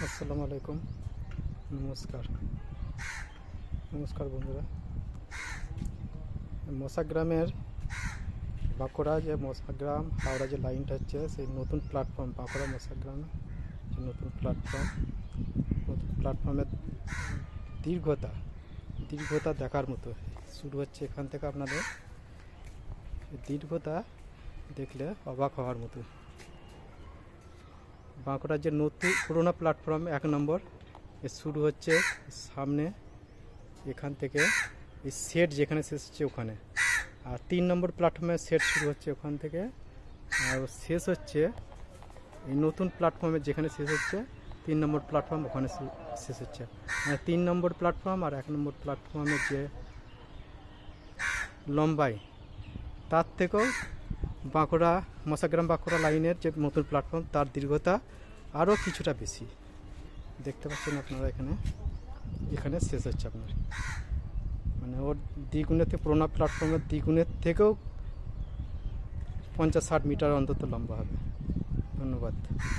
আসসালামু আলাইকুম। নমস্কার। নমস্কার বন্ধুরা। মশাগ্রামের বাঁকুড়া যে মশাগ্রাম, হাওড়া যে লাইনটা হচ্ছে, সেই নতুন প্ল্যাটফর্ম বাঁকুড়া মশাগ্রামে, যে নতুন প্ল্যাটফর্ম নতুন প্ল্যাটফর্মের দীর্ঘতা দীর্ঘতা দেখার মতো। শুরু হচ্ছে এখান থেকে আপনাদের। দীর্ঘতা দেখলে অবাক হওয়ার মতো। বাঁকুড়ার যে নতুন পুরোনো প্ল্যাটফর্ম এক নম্বর, এ শুরু হচ্ছে সামনে এখান থেকে, এই সেট যেখানে শেষ হচ্ছে ওখানে। আর তিন নম্বর প্ল্যাটফর্মে সেট শুরু হচ্ছে ওখান থেকে। আর শেষ হচ্ছে, এই নতুন প্ল্যাটফর্মে যেখানে শেষ হচ্ছে, তিন নম্বর প্ল্যাটফর্ম ওখানে শেষ হচ্ছে। মানে তিন নম্বর প্ল্যাটফর্ম আর এক নম্বর প্ল্যাটফর্মের যে লম্বাই, তার থেকেও বাঁকুড়া, মশাগ্রাম বাঁকুড়া লাইনের যে নতুন প্ল্যাটফর্ম তার দীর্ঘতা আরও কিছুটা বেশি। দেখতে পাচ্ছেন আপনারা এখানে। এখানে শেষ হচ্ছে আপনার। মানে ওর দ্বিগুণের থেকে পুরোনো প্ল্যাটফর্মের দ্বিগুণের থেকেও পঞ্চাশ ষাট মিটার অন্তত লম্বা হবে। ধন্যবাদ।